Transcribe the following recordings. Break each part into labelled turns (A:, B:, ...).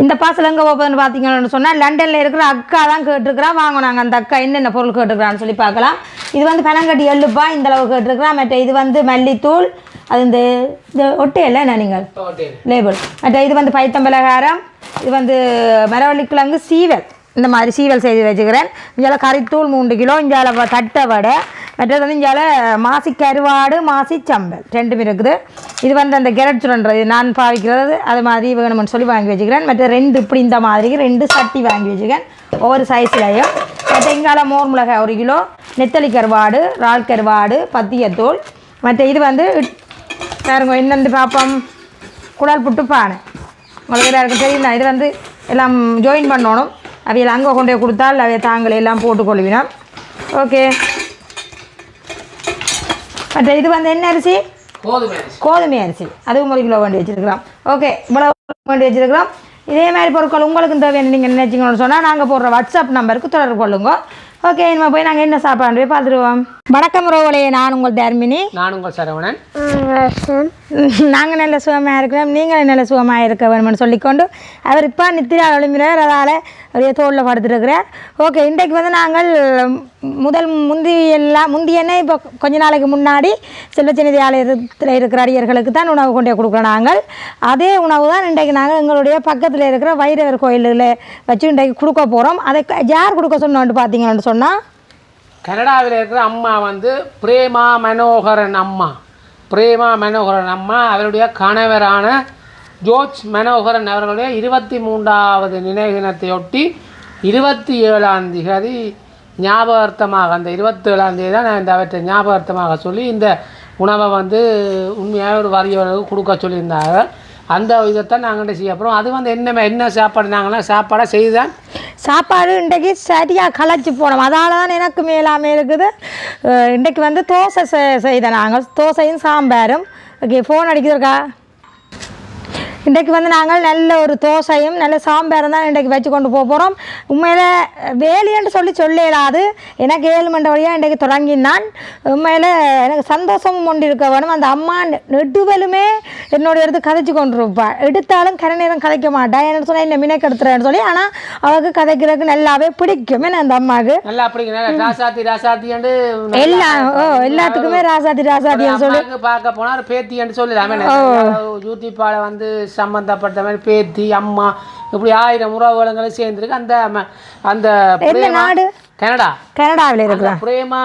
A: இந்த பார்சல் எங்கே போகுதுன்னு பார்த்தீங்கன்னு சொன்னால் லண்டனில் இருக்கிற அக்கா தான் கேட்டிருக்கிறா வாங்க நாங்கள் அந்த அக்கா என்னென்ன பொருள் கேட்டிருக்கிறான்னு சொல்லி பார்க்கலாம். இது வந்து பனங்கட்டி எள்ளுப்பா இந்த அளவு கேட்டிருக்கிறா மற்ற இது வந்து மல்லித்தூள் அது இந்த இந்த ஒட்டையல்ல என்ன நீங்கள்? லேபிள் மற்ற இது வந்து பைத்தம்பலகாரம் இது வந்து மரவள்ளி கிழங்கு சீவல். இந்த மாதிரி சீவல் செய்து வச்சுக்கிறேன். இஞ்சால கறித்தூள் மூன்று கிலோ இஞ்சால தட்டை வடை மற்றது வந்து இங்கே மாசி கருவாடு மாசி சம்பல். ரெண்டும் இருக்குது. இது வந்து அந்த கெரட் சுரன்றது நான் பாவிக்கிறது அது மாதிரி வேணும்னு சொல்லி வாங்கி வச்சுக்கிறேன். மற்ற ரெண்டு இப்படி இந்த மாதிரி ரெண்டு சட்டி வாங்கி வச்சுக்கிறேன். ஒவ்வொரு சைஸ்லேயும் மற்ற இங்கால மோர் மிளகாய் ஒரு கிலோ நெத்தலி கருவாடு இறால் கருவாடு பத்தியத்தூள் மற்ற இது வந்து பாருங்க என்னென்று பார்ப்போம் குடல் புட்டு பானை. உங்களுக்கு எல்லாருக்கும் தெரியும் இது வந்து எல்லாம் ஜாயின் பண்ணணும். அவையில் அங்கே கொண்டு கொடுத்தால் அவைய தாங்களே எல்லாம் போட்டுக்கொள்வினோம். ஓகே மற்ற இது வந்து என்ன அரிசி? கோதுமை அரிசி. அதுவும் ஒரு கிலோ வேண்டி வச்சுருக்கிறோம். ஓகே இவ்வளோ வேண்டி வச்சுருக்கிறோம். இதே மாதிரி பொருட்கள் உங்களுக்கு தேவையான நீங்கள் நினைச்சிங்கன்னு சொன்னால் நாங்கள் போடுற வாட்ஸ்அப் நம்பருக்கு தொடர்பு கொள்ளுங்க. ஓகே இனிமே போய் நாங்கள் என்ன சாப்பாடு போய் பார்த்துருவோம் வணக்கம் ரோவலையே நான் உங்கள் தர்மினி.
B: நான் உங்கள் சரவணன்.
A: நாங்கள் நல்ல சுகமாக இருக்கிறோம் நீங்கள் நல்ல சுகமாக இருக்க வேணும்னு சொல்லிக்கொண்டு அவர் இப்போ நித்திரா விளம்பினார் அதால் அப்படியே தோளில் படுத்துருக்கிறார். ஓகே இன்றைக்கு வந்து நாங்கள் முதல் முந்தி எல்லாம் முந்தியனே இப்போ கொஞ்ச நாளைக்கு முன்னாடி செல்வச்சநிதி ஆலயத்தில் இருக்கிற அடியர்களுக்கு தான் உணவு கொண்டே கொடுக்குறோம் நாங்கள். அதே உணவு தான் இன்றைக்கு நாங்கள் எங்களுடைய பக்கத்தில் இருக்கிற வைரவர் கோயிலில் வச்சு இன்றைக்கு கொடுக்க போகிறோம் அதை யார் கொடுக்க சொன்னோன்ட்டு பார்த்தீங்கன்னு சொன்னால்
B: கனடாவில் இருக்கிற அம்மா வந்து பிரேமா மனோகரன் அம்மா. பிரேமா மனோகரன் அம்மா அவருடைய கணவரான ஜோர்ஜ் மனோகரன் அவர்களுடைய இருபத்தி மூன்றாவது நினைவு தினத்தையொட்டி இருபத்தி ஏழாம் தேதி ஞாபகார்த்தமாக அந்த இருபத்தேழாம் தேதி தான் நான் இந்த அவற்றை ஞாபகார்த்தமாக சொல்லி இந்த உணவை வந்து உண்மையாக ஒரு வறியவர்களுக்கு கொடுக்க சொல்லியிருந்தாங்க. அந்த இதைத்தான் நாங்கள் செய்ய அப்புறம் அது வந்து என்ன என்ன சாப்பாடு? நாங்கள்லாம் சாப்பாடாக செய்துதான்
A: சாப்பாடு இன்றைக்கு சரியாக களைச்சி போனோம் அதால தான் எனக்கு மேலாமே இருக்குது இன்றைக்கு வந்து தோசை செ- செய்தேன் நாங்கள். தோசையும் சாம்பாரும். ஓகே ஃபோன் அடிக்கிறதுக்கா இன்றைக்கு வந்து நாங்கள் நல்ல ஒரு தோசையும் நல்ல சாம்பாரும் தான் இன்றைக்கு வச்சு கொண்டு போக போகிறோம் உண்மையில் வேலைன்னு சொல்லி சொல்ல இயலாது எனக்கு ஏழு மணி வழியாக இன்றைக்கு தொடங்கினான். உண்மையில் எனக்கு சந்தோஷமும் கொண்டு இருக்க வேணும் அந்த அம்மா நெடுவலுமே என்னோட எடுத்து கதைச்சு கொண்டு இருப்பா எடுத்தாலும் கரை நேரம் கதைக்க மாட்டா. என்ன சொன்னால் என்ன மினக்கெடுத்துறேன்னு சொல்லி. ஆனால் அவளுக்கு கதைக்கிறதுக்கு நல்லாவே பிடிக்கும். என்ன அந்த அம்மாவுக்கு?
B: நல்லா அப்படிங்க ராசாத்தி ராசாத்தின்னு
A: எல்லா ஓ எல்லாத்துக்குமே ராசாதி ராசாதின்னு சொல்லி.
B: பார்க்க போனா ஒரு பேத்தின்னு சொல்லலாமே யூடியூப்பால வந்து சம்பந்தப்பட்ட மாதிரி பேத்தி அம்மா இப்படி ஆயிரம் உறவுகளை சேர்ந்துருக்கு. அந்த அந்த
A: நாடு?
B: கனடா.
A: கனடாவில் இருக்கிற
B: பிரேமா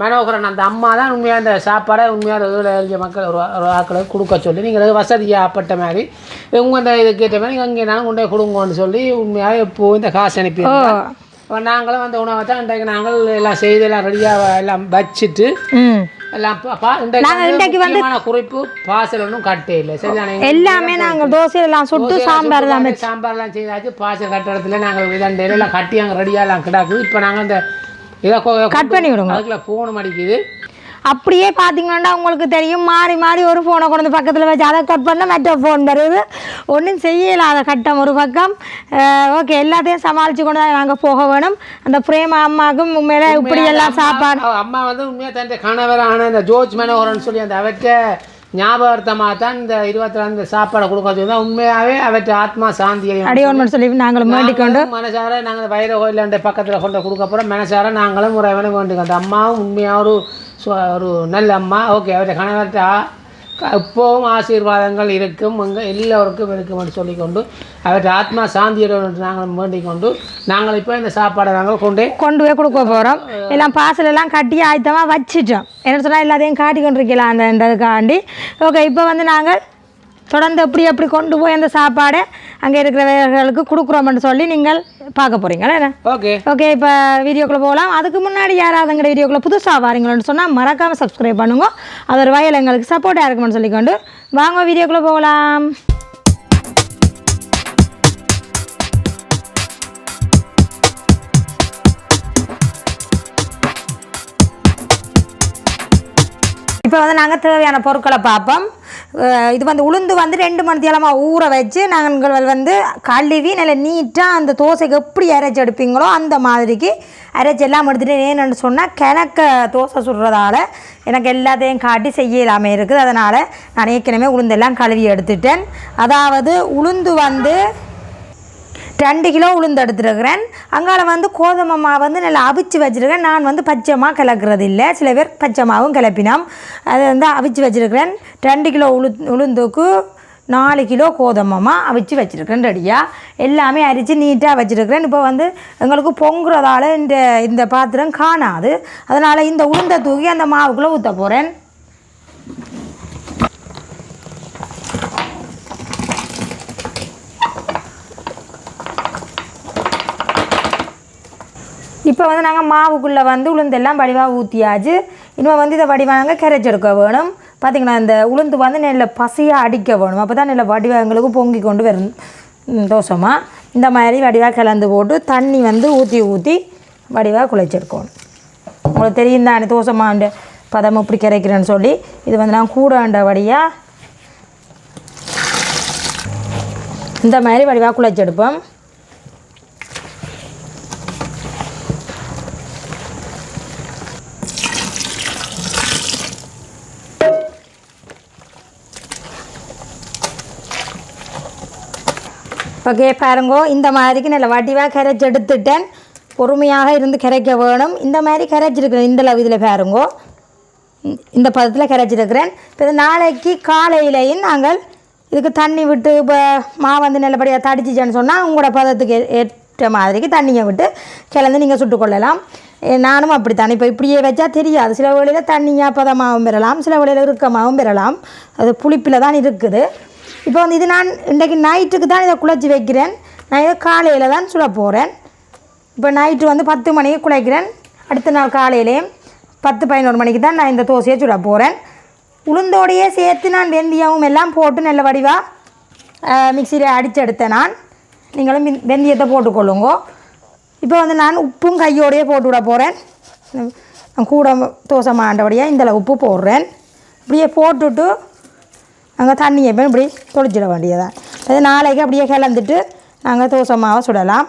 B: மனோகரன் அந்த அம்மா தான் உண்மையாக அந்த சாப்பாடை உண்மையாக இதில் எழுதிய மக்கள் ஆக்களுக்கு கொடுக்க சொல்லி நீங்கள் வசதியாகப்பட்ட மாதிரி உங்கள் அந்த இதுக்கு ஏற்ற மாதிரி எங்கே நாங்கள் கொண்டு கொடுங்கன்னு சொல்லி உண்மையாக இப்போ இந்த காசு அனுப்பி நாங்களும் அந்த உணவை தான் இன்றைக்கு நாங்கள் எல்லாம் செய்து எல்லாம் ரெடியாக எல்லாம் வச்சுட்டு எல்லாம் குறிப்பு பாசல் ஒன்றும் கட்டே இல்லை. சரிதானே?
A: எல்லாமே நாங்கள் தோசையெல்லாம் சுட்டு சாம்பார் எல்லாம்
B: சாம்பார் சாம்பார்லாம் செய்தாச்சு. பாசல் கட்டுறதுல நாங்கள் இதண்டையில எல்லாம் கட்டி அங்கே ரெடியாக எல்லாம் கிடாக்குது இப்போ நாங்கள் இந்த இதை
A: கட் பண்ணி விடுங்க.
B: அதுக்குள்ள ஃபோனும் அடிக்குது.
A: அப்படியே பார்த்தீங்கன்னா உங்களுக்கு தெரியும். மாறி மாறி ஒரு ஃபோனை கொண்டு வந்து பக்கத்தில் வச்சு அதை கட் பண்ண மற்ற ஃபோன் வருது ஒன்றும் செய்யலாத கட்டம் ஒரு பக்கம். ஓகே எல்லாத்தையும் சமாளித்து கொண்டு தான் நாங்கள் போக வேணும். அந்த பிரேம அம்மாவுக்கும் உண்மையில இப்படி எல்லாம் சாப்பாடு
B: அம்மா வந்து உண்மையாக தன் கணவரான இந்த ஜோர்ஜ் மனோகரன் சொல்லி அந்த அவற்றை ஞாபகார்த்தமாக தான் இந்த இருபத்தி சாப்பாடை கொடுக்க தான் உண்மையாகவே அவற்றை ஆத்மா சாந்தியையும்
A: அடியோன்னு சொல்லி நாங்களும் வேண்டிக் கொண்டு
B: நாங்களும் மனசார நாங்கள் வைர கோயிலாண்ட பக்கத்தில் கொண்டு கொடுக்க போகிறோம் மனசார நாங்களும் முறைவனை வேண்டுங்க அந்த அம்மாவும் உண்மையாக ஒரு ஒரு நல்ல அம்மா. ஓகே அவருடைய கணவர்கிட்ட எப்போவும் ஆசீர்வாதங்கள் இருக்கும். உங்கள் எல்லோருக்கும் இருக்கும்னு சொல்லிக்கொண்டு அவருடைய ஆத்மா சாந்தியுடன் நாங்கள் வேண்டிக் கொண்டு நாங்கள் இப்போ இந்த சாப்பாடை நாங்கள் கொண்டே
A: கொண்டு போய் கொடுக்க போகிறோம் எல்லாம் பார்சல் எல்லாம் கட்டி ஆயத்தமாக வச்சிட்டோம். என்ன சொன்னால் எல்லாத்தையும் காட்டி கொண்டிருக்கலாம் அந்த அந்த ஓகே இப்போ வந்து நாங்கள் தொடர்ந்து எப்படி எப்படி கொண்டு போய் அந்த சாப்பாடை அங்கே இருக்கிறவர்களுக்கு கொடுக்குறோம்னு சொல்லி நீங்கள் பார்க்க போகிறீங்களா
B: ஓகே.
A: ஓகே இப்போ வீடியோக்குள்ளே போகலாம். அதுக்கு முன்னாடி யாராவது எங்கள் வீடியோக்குள்ளே புதுசாக வாரீங்களோன்னு சொன்னால் மறக்காமல் சப்ஸ்கிரைப் பண்ணுங்க. அது ஒரு வயல் எங்களுக்கு சப்போர்ட்டாக இருக்குமென்னு சொல்லிக்கொண்டு வாங்க வீடியோக்குள்ளே போகலாம். இப்போ வந்து நாங்கள் தேவையான பொருட்களை பார்ப்போம். இது வந்து உளுந்து வந்து ரெண்டு மணி தேலமாக ஊற வச்சு நாங்கள் வந்து கழுவி நல்ல நீட்டாக அந்த தோசைக்கு எப்படி அரைச்சி எடுப்பீங்களோ அந்த மாதிரிக்கு அரைச்சி எல்லாம் எடுத்துகிட்டு ஏன்னு சொன்னால் கிணக்க தோசை சுடுறதால எனக்கு எல்லாத்தையும் காட்டி செய்ய இல்லாமல் இருக்குது. அதனால் நான் ஏற்கனவே உளுந்தெல்லாம் கழுவி எடுத்துட்டேன். அதாவது உளுந்து வந்து ரெண்டு கிலோ உளுந்து எடுத்துருக்கிறேன். அங்கால வந்து கோதுமை மாவு வந்து நல்லா அவிச்சு வச்சுருக்கேன் நான் வந்து பச்சை மா கிளக்குறது இல்லை. சில பேர் பச்சை மாவும் கிளப்பினோம் அதை வந்து அவிச்சு வச்சுருக்கிறேன். ரெண்டு கிலோ உளு உளுந்துக்கு நாலு கிலோ கோதுமமா அவிச்சு வச்சுருக்கேன் ரெடியாக எல்லாமே அரித்து நீட்டாக வச்சுருக்கிறேன். இப்போ வந்து எங்களுக்கு பொங்குறதால இந்த இந்த பாத்திரம் காணாது. அதனால் இந்த உளுந்தை தூக்கி அந்த மாவுக்குள்ளே ஊற்ற போகிறேன் இப்போ வந்து நாங்கள் மாவுக்குள்ளே வந்து உளுந்தெல்லாம் வடிவாக ஊற்றியாச்சு இன்னும் வந்து இதை வடிவாங்க கரைச்செடுக்க வேணும். பார்த்திங்கன்னா இந்த உளுந்து வந்து நெல்ல பசியாக அடிக்க வேணும். அப்போ தான் நெல்ல வடிவாக எங்களுக்கு பொங்கி கொண்டு வரும். தோசமாக இந்த மாதிரி வடிவாக கலந்து போட்டு தண்ணி வந்து ஊற்றி ஊற்றி வடிவாக குழைச்செடுக்கணும் உங்களுக்கு தெரியும் தானே தோசமாண்ட பதம் இப்படி கிடைக்கிறேன்னு சொல்லி. இது வந்து நான் கூடாண்ட வடியாக இந்த மாதிரி வடிவாக குழைச்செடுப்போம் ஓகே பாருங்கோ இந்த மாதிரிக்கு நல்ல வடிவாக கரைச்சி எடுத்துட்டேன். பொறுமையாக இருந்து கரைக்க வேணும். இந்த மாதிரி கரைச்சிருக்கிறேன் இந்த அளவு இதில் பாருங்கோ. இந்த- பதத்தில் கரைச்சிருக்கிறேன் இப்போ நாளைக்கு காலையிலையும் நாங்கள் இதுக்கு தண்ணி விட்டு இப்போ மாவு வந்து நல்லபடியாக தடிச்சிச்சேன்னு சொன்னால் உங்களோட பதத்துக்கு ஏற்ற மாதிரிக்கு தண்ணியை விட்டு கிளந்து நீங்கள் சுட்டுக்கொள்ளலாம். நானும் அப்படி இப்போ இப்படியே வச்சா தெரியாது. சில வேளையில் தண்ணியாக பதமாகவும் பெறலாம். சில வேளையில் இறுக்கமாகவும் பெறலாம். அது புளிப்பில் தான் இருக்குது. இப்போ வந்து இது நான் இன்றைக்கு நைட்டுக்கு தான் இதை குழச்சி வைக்கிறேன். நான் இதை காலையில் தான் சுட போகிறேன் இப்போ நைட்டு வந்து பத்து மணிக்கு குழைக்கிறேன் அடுத்த நாள் காலையிலேயும் பத்து பதினோரு மணிக்கு தான் நான் இந்த தோசையை சுட போகிறேன் உளுந்தோடையே சேர்த்து நான் வெந்தயமும் எல்லாம் போட்டு நல்ல வடிவாக மிக்சியில் அடித்து எடுத்தேன் நான். நீங்களும் வெந்தயத்தை போட்டுக்கொள்ளுங்கோ. இப்போ வந்து நான் உப்பும் கையோடையே போட்டு விட போகிறேன் கூட தோசை மாண்டபடியாக இந்தளவு உப்பு போடுறேன். இப்படியே போட்டுட்டு அங்கே தண்ணியை போய் இப்படி தொளிச்சிட வேண்டியதான் அது நாளைக்கு அப்படியே கிளந்துட்டு நாங்கள் தோசை மாவை சுடலாம்.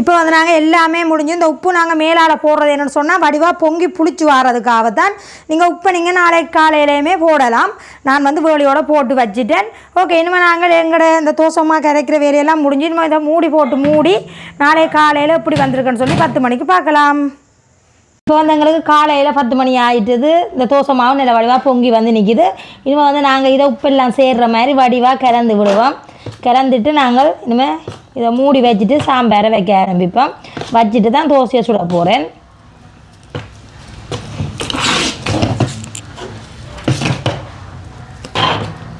A: இப்போ வந்து நாங்கள் எல்லாமே முடிஞ்சு இந்த உப்பு நாங்கள் மேலால் போடுறது என்னென்னு சொன்னால் வடிவாக பொங்கி புளிச்சு வர்றதுக்காகத்தான் நீங்கள் உப்பை நீங்கள் நாளைக்கு காலையிலையுமே போடலாம். நான் வந்து வேலியோடு போட்டு வச்சுட்டேன். ஓகே இனிமேல் நாங்கள் எங்களோட இந்த தோசமாக கரைக்கிற வேலையெல்லாம் முடிஞ்சு இனிமேல் இதை மூடி போட்டு மூடி நாளைக்கு காலையில் எப்படி வந்திருக்குன்னு சொல்லி பத்து மணிக்கு பார்க்கலாம். இப்போ வந்து எங்களுக்கு காலையில் பத்து மணி ஆயிட்டுது. இந்த தோசை மாவு நில வடிவாக பொங்கி வந்து நிற்கிது இனிமேல் வந்து நாங்கள் இதை உப்பெல்லாம் சேர்ற மாதிரி வடிவாக கிளந்து விடுவோம். கிளந்துட்டு நாங்கள் இனிமேல் இதை மூடி வச்சுட்டு சாம்பாரை வைக்க ஆரம்பிப்போம். வச்சுட்டு தான் தோசையை சுட போகிறேன்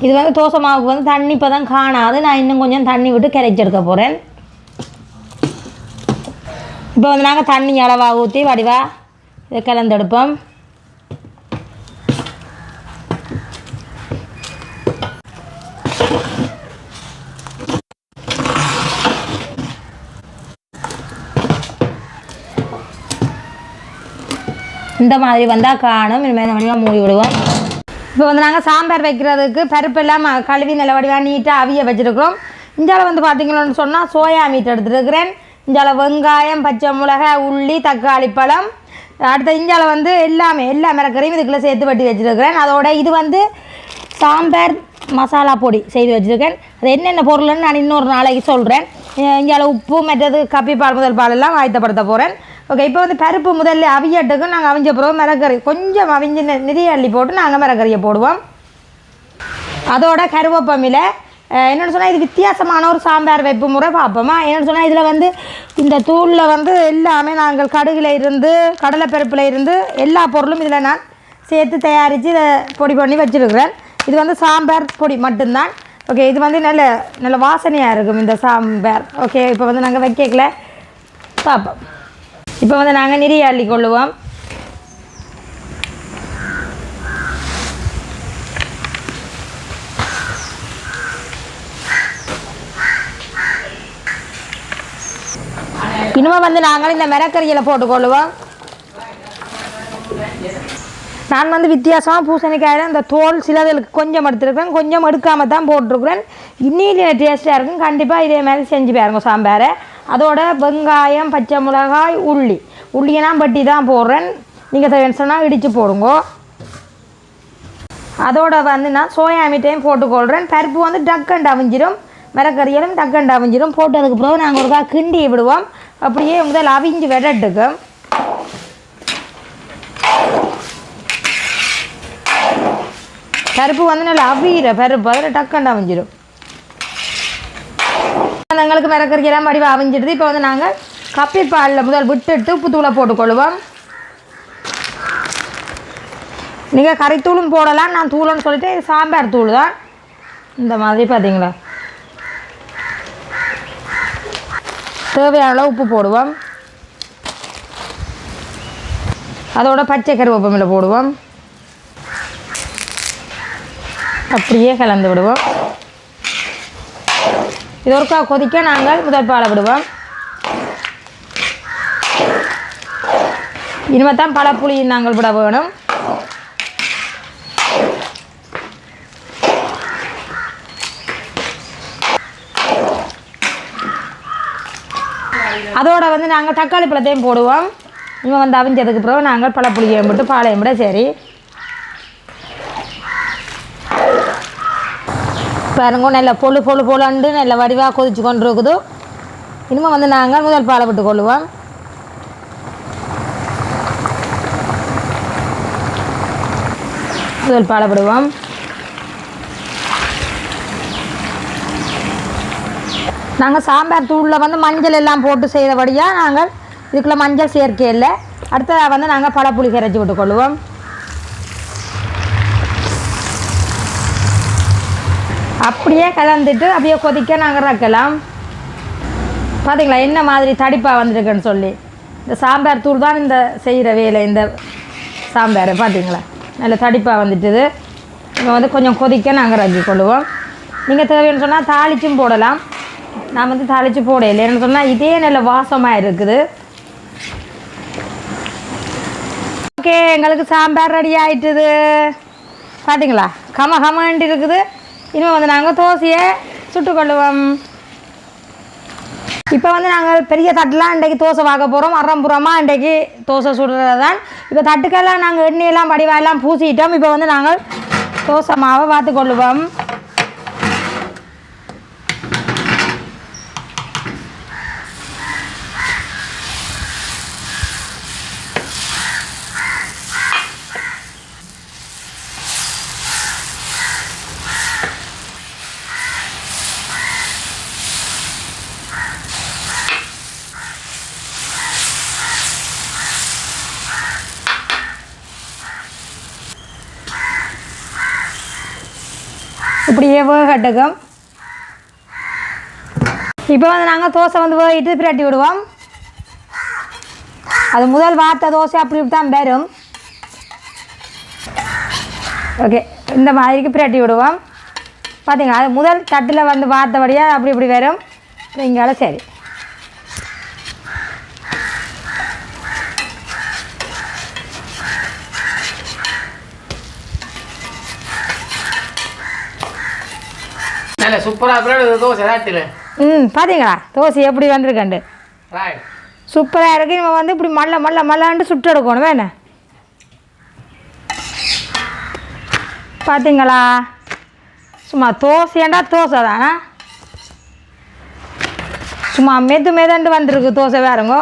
A: இது வந்து தோசை மாவுக்கு வந்து தண்ணி இப்போ தான் காணாது. நான் இன்னும் கொஞ்சம் தண்ணி விட்டு கரைச்சி எடுக்க போகிறேன் இப்போ வந்து நாங்கள் தண்ணி அளவாக ஊற்றி வடிவாக இதை கலந்தெடுப்போம். இந்த மாதிரி வந்தால் காணும். இனிமேல் இந்த வடிவாக மூடி விடுவோம். இப்போ வந்து நாங்கள் சாம்பார் வைக்கிறதுக்கு பருப்பு எல்லாம் கழுவி நல்ல வடிவாக நீட்டாக அவிய வச்சுருக்கிறோம். இஞ்சால வந்து பார்த்தீங்கன்னு சொன்னால் சோயா மீட் எடுத்துருக்கிறேன் இஞ்சால வெங்காயம் பச்சை மிளகாய் உள்ளி தக்காளி பழம். அடுத்த இஞ்சால வந்து எல்லாமே எல்லா மிளகரையும் இதுக்குள்ளே சேர்த்து வட்டி வச்சுருக்கிறேன். அதோட இது வந்து சாம்பார் மசாலா பொடி செய்து வச்சுருக்கேன். அது என்னென்ன பொருள்னு நான் இன்னொரு நாளைக்கு சொல்கிறேன் இஞ்சால உப்பு மற்றது கப்பி பால் முதல் பால் எல்லாம் ஆயத்தப்படுத்த போகிறேன் ஓகே இப்போ வந்து பருப்பு முதல்ல அவியட்டுக்கும் நாங்கள் அவிஞ்ச பிறகு மிளகறி கொஞ்சம் அவிஞ்சு நிறைய அள்ளி போட்டு நாங்கள் மிளகறியை போடுவோம். அதோட கருவேப்பமில என்னென்னு சொன்னால் இது வித்தியாசமான ஒரு சாம்பார் வைப்பு முறை பார்ப்போமா என்னென்னு சொன்னால் இதில் வந்து இந்த தூளில் வந்து எல்லாமே நாங்கள் கடுகில் இருந்து கடலைப்பருப்பில் இருந்து எல்லா பொருளும் இதில் நான் சேர்த்து தயாரித்து இதை பொடி பண்ணி வச்சுருக்கிறேன். இது வந்து சாம்பார் பொடி மட்டும்தான். ஓகே இது வந்து நல்ல நல்ல வாசனையாக இருக்கும் இந்த சாம்பார். ஓகே இப்போ வந்து நாங்கள் வைக்கல. பார்ப்போம் இப்போ வந்து நாங்கள் நிறைய அள்ளி கொள்ளுவோம். இனிமே வந்து நாங்களும் இந்த மிரக்கறியில் போட்டுக்கொள்ளுவோம் நான் வந்து வித்தியாசமாக பூசணிக்காயில் இந்த தோல் சிலதுகளுக்கு கொஞ்சம் எடுத்துருக்கேன் கொஞ்சம் எடுக்காமல் தான் போட்டிருக்கிறேன். இன்னும் டேஸ்ட்டாக இருக்கும். கண்டிப்பாக இதே மாதிரி செஞ்சு பாருங்க சாம்பாரை. அதோட வெங்காயம் பச்சை மிளகாய் உள்ளி. உள்ளியெல்லாம் பட்டி தான் போடுறேன். நீங்கள் தேவைன்னு சொன்னால் இடித்து போடுங்க. அதோட வந்து நான் சோயா மீட்டையும் போட்டுக்கொள்கிறேன் பருப்பு வந்து டக்கண்டு அவிஞ்சிரும் மிளகறியலும் டக்கண்டு அவிஞ்சிரும் போட்டதுக்கு பிறகு நாங்கள் ஒருக்கா கிண்டி விடுவோம். அப்படியே முதல் அவிஞ்சு விடட்டுக்கும் பருப்பு வந்து நல்லா அவியிற பருப்பு அதில் டக்கண்டு அவிஞ்சிடும் எங்களுக்கு மிளகறியெல்லாம் வடிவ அவிஞ்சிடுது. இப்போ வந்து நாங்கள் கப்பி பாலில் முதல் விட்டுட்டு உப்பு தூளை போட்டுக்கொள்வோம். நீங்கள் கறித்தூளும் போடலாம். நான் தூளுன்னு சொல்லிட்டு சாம்பார் தூள் தான். இந்த மாதிரி பார்த்தீங்களா? தேவையான அளவு உப்பு போடுவோம். அதோட பச்சை கருவேப்பமில்லை போடுவோம். அப்படியே கலந்து விடுவோம். இது ஒருக்கா கொதிக்க நாங்கள் முதல் பாலை விடுவோம். இனிமேல் தான் பழப்புளி நாங்கள் விட வேணும். அதோட வந்து நாங்கள் தக்காளி பழத்தையும் போடுவோம். இவன் வந்து அவிஞ்சதுக்கு பிறகு நாங்கள் பழப்புளியையும் போட்டு பாலையும் விட சரி. பாருங்க நல்ல பொழு பொழு பொழுண்டு நல்ல வடிவாக கொதிச்சு கொண்டு இருக்குது இனிமேல் வந்து நாங்கள் முதல் பாலை விட்டு கொள்ளுவோம். முதல் பாலை விடுவோம் நாங்கள் சாம்பார் தூளில் வந்து மஞ்சள் எல்லாம் போட்டு செய்கிறபடியாக நாங்கள் இதுக்குள்ளே மஞ்சள் சேர்க்கை இல்லை. அடுத்ததாக வந்து நாங்கள் பழப்புளி கரைச்சி விட்டுக்கொள்வோம் அப்படியே கலந்துட்டு அப்படியே கொதிக்க நாங்கள் ரக்கலாம் பார்த்தீங்களா என்ன மாதிரி தடிப்பாக வந்திருக்குன்னு சொல்லி. இந்த சாம்பார் தூள் தான் இந்த செய்கிற வேலை இந்த சாம்பார் பார்த்தீங்களா நல்ல தடிப்பாக வந்துட்டுது. இப்போ வந்து கொஞ்சம் கொதிக்க நாங்கள் ரக்கி கொள்ளுவோம். நீங்கள் தேவைன்னு சொன்னால் தாளிச்சும் போடலாம். நான் வந்து தாளித்து இல்லை என்ன சொன்னால் இதே நல்ல வாசமாக இருக்குது. ஓகே எங்களுக்கு சாம்பார் ரெடி ஆயிட்டுது. பார்த்தீங்களா கம கமன்ட்டு இருக்குது. இனிமேல் வந்து நாங்கள் தோசையை சுட்டுக்கொள்ளுவோம் இப்போ வந்து நாங்கள் பெரிய தட்டுலாம் இன்றைக்கு தோசை பார்க்க போகிறோம் அறம்புறமாக இன்றைக்கு தோசை சுடுறது தான் இப்போ தட்டுக்கெல்லாம் நாங்கள் எண்ணெயெல்லாம் வடிவாயெல்லாம் பூசிட்டோம். இப்போ வந்து நாங்கள் தோசை மாவை பார்த்து கொள்ளுவோம். கட்டுக்கும் இப்போ வந்து நாங்கள் தோசை வந்து இட்டு பிரட்டி விடுவோம். அது முதல் வார்த்தை தோசை அப்படி இப்படி தான் வரும். ஓகே இந்த மாதிரிக்கு பிரட்டி விடுவோம். பார்த்தீங்களா அது முதல் தட்டில் வந்து வார்த்தபடியாக அப்படி இப்படி வரும். இங்கால சரி
B: நல்ல சூப்பராக தோசை
A: ம் பார்த்தீங்களா தோசை எப்படி வந்திருக்கண்டு சூப்பராக இருக்கு. நம்ம வந்து இப்படி மல்ல மல்ல மல்லாண்டு சுட்டு எடுக்கணும். வேணே. பார்த்தீங்களா சும்மா தோசையாண்டா தோசை தானே? சும்மா மெது மெதண்டு வந்திருக்கு தோசை வேறுங்கோ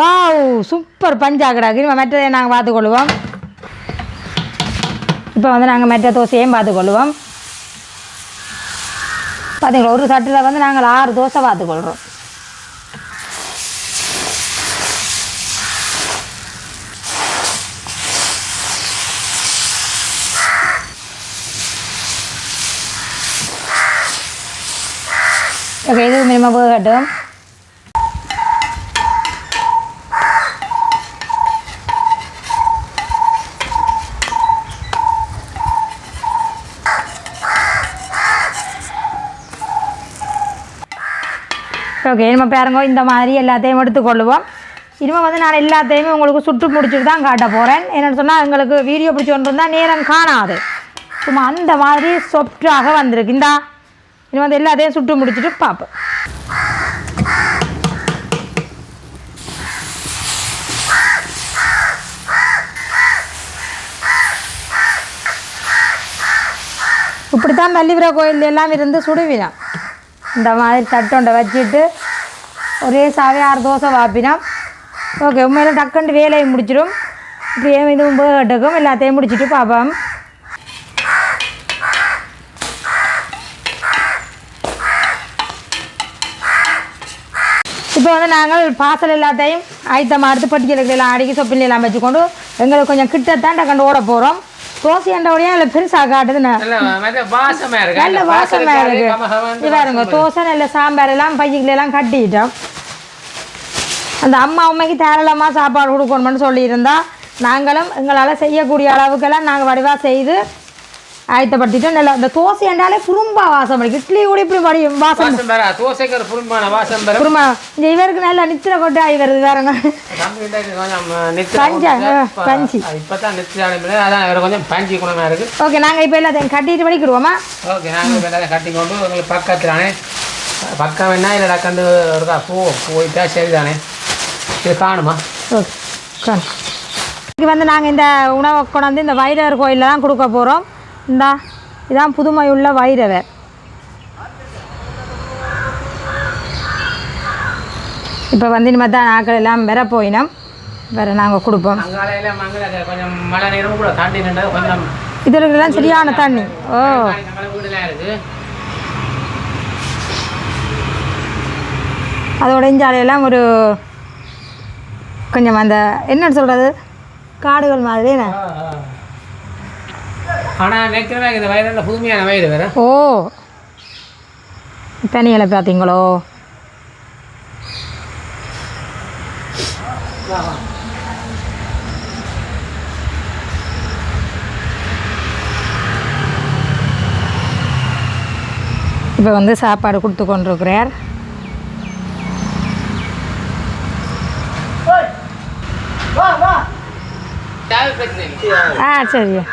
A: வாவ் சூப்பர் பஞ்சாக்கடாக்கு இனிமேல் மெட்டதை நாங்கள் பார்த்துக்கொள்வோம். இப்போ வந்து நாங்கள் மெட்ட தோசையும் பார்த்துக்கொள்வோம். பார்த்தீங்களா ஒரு தட்டில் வந்து நாங்கள் ஆறு தோசை பார்த்துக்கொள்கிறோம் ஓகே இது மினிமம் கட்டும் ஓகே இனிமே பாருங்க இந்த மாதிரி எல்லாத்தையும் எடுத்துக்கொள்ளுவோம். இனிமேல் வந்து நான் எல்லாத்தையுமே உங்களுக்கு சுட்டு முடிச்சுட்டு தான் காட்ட போகிறேன் என்னென்னு சொன்னால் எங்களுக்கு வீடியோ பிடிச்சி கொண்டு இருந்தால் நேரம் காணாது. சும்மா அந்த மாதிரி சொப்டாக வந்திருக்கு. இந்தா இனி வந்து எல்லாத்தையும் சுட்டு முடிச்சுட்டு பார்ப்போம் இப்படித்தான் மல்லிபுர கோயில் எல்லாம் இருந்து சுடுவினா இந்த மாதிரி தட்டொண்டை வச்சுட்டு ஒரே சாவே ஆறு தோசை வாப்பினா. ஓகே உண்மையில டக்குண்டு வேலையை முடிச்சிடும். இப்படியே இதுவும் கேட்டுக்கும் எல்லாத்தையும் முடிச்சுட்டு பார்ப்போம் இப்போ வந்து நாங்கள் பாசல் எல்லாத்தையும் ஆயத்தமாக அடுத்து பட்டியலுக்கு எல்லாம் அடிக்க சொப்பில் எல்லாம் வச்சுக்கொண்டு எங்களுக்கு கொஞ்சம் கிட்டத்தான் டக்கண்டு ஓட போகிறோம் தோசை எண்டபடியா இல்லை பெருசாக காட்டுது
B: நல்ல நல்ல வாசமா இருக்கு.
A: நல்ல பாருங்க தோசை நல்ல சாம்பார் எல்லாம் பையக்குள்ள எல்லாம் கட்டிட்டோம். அந்த அம்மா அம்மைக்கு தாராளமாக சாப்பாடு கொடுக்கணும்னு சொல்லியிருந்தா நாங்களும் எங்களால் செய்யக்கூடிய அளவுக்கெல்லாம் நாங்கள் வடிவாக செய்து ஆயத்தப்படுத்திட்டோம் நல்லா இந்த தோசை என்றாலே குறும்பா வாசம் அடிக்கும் இட்லி கூட இப்படி வடி வாசம்.
B: தோசைக்கு ஒரு புரும்பான வாசம்
A: குறும்பா இந்த இவருக்கு நல்லா நித்திர கொண்டு ஆகி வருது வேறங்க பஞ்சா.
B: இப்பதான் நித்திர அதான் வேற கொஞ்சம் பஞ்சு குணமா இருக்கு.
A: ஓகே நாங்கள் இப்போ எல்லாத்தையும் கட்டிட்டு படிக்கிடுவோமா
B: ஓகே நாங்கள் இப்போ எல்லாத்தையும் கட்டி கொண்டு உங்களுக்கு பக்கத்துலானே பக்கம் என்ன இல்லை கண்டு இருக்கா போ போயிட்டா சரிதானே. இது காணுமா?
A: ஓகே காணும் இதுக்கு வந்து நாங்கள் இந்த உணவை கொண்டாந்து இந்த வைரவர் கோயிலில் தான் கொடுக்க போகிறோம் இந்தா இதான் புதுமையுள்ள வைரவர். இப்போ வந்து இனிமேல் தான் நாட்கள் எல்லாம் வர போயினோம் வேறு நாங்கள் கொடுப்போம்.
B: அங்காலையில் மங்கள கொஞ்சம் மழை நேரம் கூட தாண்டி நின்றது கொஞ்சம்
A: இதில் சரியான தண்ணி. ஓ. அதோட இஞ்சாலையெல்லாம் ஒரு கொஞ்சம் அந்த என்னன்னு சொல்கிறது காடுகள் மாதிரி என்ன?
B: ஆனால் நினைக்கிறேன் இந்த வயலில் புதுமையான வயல் வேறு.
A: ஓ. தனியில் பார்த்தீங்களோ இப்போ வந்து சாப்பாடு கொடுத்து கொண்டிருக்கிறார்
B: ஆ சரியா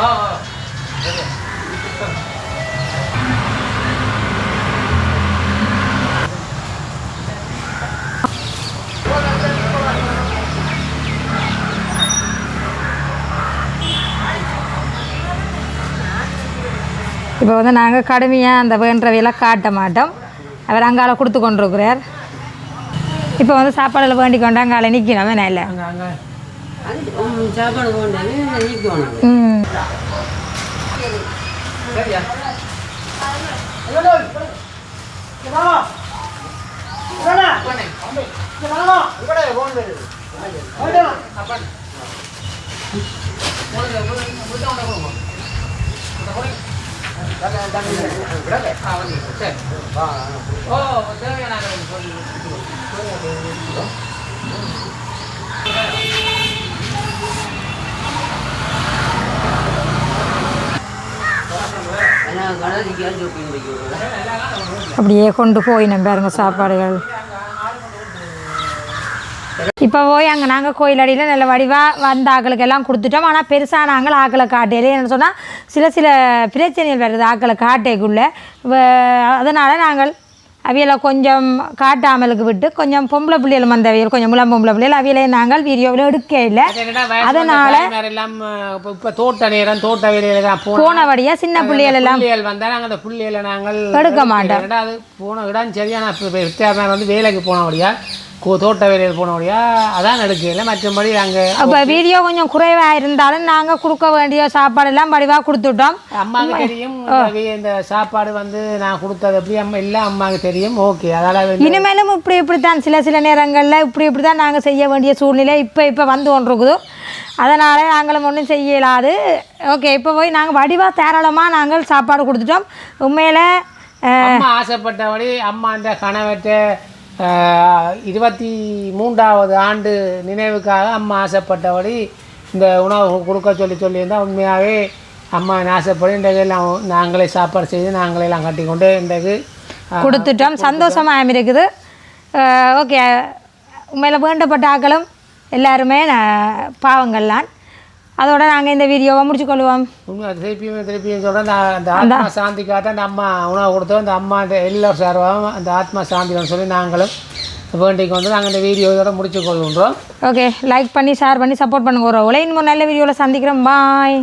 A: ஆ இப்போ வந்து நாங்கள் கடுமையாக அந்த வேண்டவையெல்லாம் காட்ட மாட்டோம். அவர் அங்கால கொடுத்து கொண்டிருக்கிறார். இப்போ வந்து சாப்பாடில் வேண்டி கொண்டு அங்கால நிற்கணும் என்ன இல்லை?
B: அங்கே.
C: சாப்பாடு
B: சரியா? ஓ தேவையான
A: அப்படியே கொண்டு போயினோம் பாருங்க சாப்பாடுகள். இப்போ போய் அங்கே நாங்கள் கோயில் அடியில் நல்ல வடிவாக வந்த ஆக்களுக்கு எல்லாம் கொடுத்துட்டோம். ஆனால் பெருசாக நாங்கள் ஆக்களை காட்டையில என்ன சொன்னால் சில சில பிரச்சனைகள் வருது ஆக்களை காட்டைக்குள்ளே. அதனால் நாங்கள் அவியலை கொஞ்சம் காட்டாமலுக்கு விட்டு கொஞ்சம் பொம்பளை பிள்ளைகள் வந்தவியல் கொஞ்சம் முலாம் பொம்பளை பிள்ளைகள் அவியலை நாங்கள் வீடியோவில் எடுக்க இல்லை. அதனால
B: எல்லாம் இப்போ தோட்ட நேரம் தோட்ட வேலையில
A: போனபடியாக சின்ன பிள்ளைகள் எல்லாம்
B: புள்ளியல் வந்தா நாங்கள் அந்த புள்ளியலை நாங்கள்
A: எடுக்க மாட்டோம்.
B: ரெண்டாவது போன இடம் சரியான வந்து வேலைக்கு போனபடியா கு- தோட்ட வேலையில் போனபடியா அதான் எடுக்கல மற்றபடி அங்கே
A: அப்போ வீடியோ கொஞ்சம் குறைவாக இருந்தாலும் நாங்கள் கொடுக்க வேண்டிய சாப்பாடெல்லாம் வடிவாக கொடுத்துட்டோம்.
B: அம்மாவுக்கு தெரியும். இந்த சாப்பாடு வந்து நான் கொடுத்தது எப்படி? அம்மா எல்லாம் அம்மாவுக்கு தெரியும். ஓகே அதால வந்து
A: இனிமேலும் இப்படி இப்படி தான் சில சில நேரங்களில் இப்படி இப்படி தான் நாங்கள் செய்ய வேண்டிய சூழ்நிலை இப்போ இப்போ வந்து கொண்டிருக்குது. அதனால் நாங்களும் ஒன்றும் செய்ய இயலாது ஓகே இப்போ போய் நாங்கள் வடிவாக தாராளமாக நாங்கள் சாப்பாடு கொடுத்துட்டோம். உண்மையில்
B: ஆசைப்பட்டபடி அம்மா அந்த ஆஹ், இருபத்தி மூன்றாவது ஆண்டு நினைவுக்காக அம்மா ஆசைப்பட்டபடி இந்த உணவு கொடுக்க சொல்லி சொல்லியிருந்தால் உண்மையாகவே அம்மா ஆசைப்படி இன்றைக்கு எல்லாம் நாங்களே சாப்பாடு செய்து நாங்களே எல்லாம் கட்டி கொண்டு இன்றைக்கு
A: கொடுத்துட்டோம். சந்தோஷமாக இருக்குது. ஓகே. உண்மையில் வேண்டப்பட்ட ஆக்களும் எல்லாருமே பாவங்கள்லாம் அதோட நாங்கள் இந்த வீடியோவை முடிச்சுக்கொள்வோம்.
B: உண்மை திருப்பியும் திருப்பியும் சொல்கிறேன் அந்த ஆத்மா சாந்திக்காக அந்த அம்மா உணவு கொடுத்தோம். அந்த அம்மா அந்த எல்லோரும் சார்பாகவும் அந்த ஆத்மா சாந்தின்னு சொல்லி நாங்களும் வேண்டிக்கு வந்து நாங்கள் இந்த வீடியோவோட முடிச்சு கொள்கின்றோம்
A: ஓகே லைக் பண்ணி ஷேர் பண்ணி சப்போர்ட் பண்ணுங்க ஒரு உலக இன்னும் நல்ல வீடியோவில் சந்திக்கிறோம். பாய்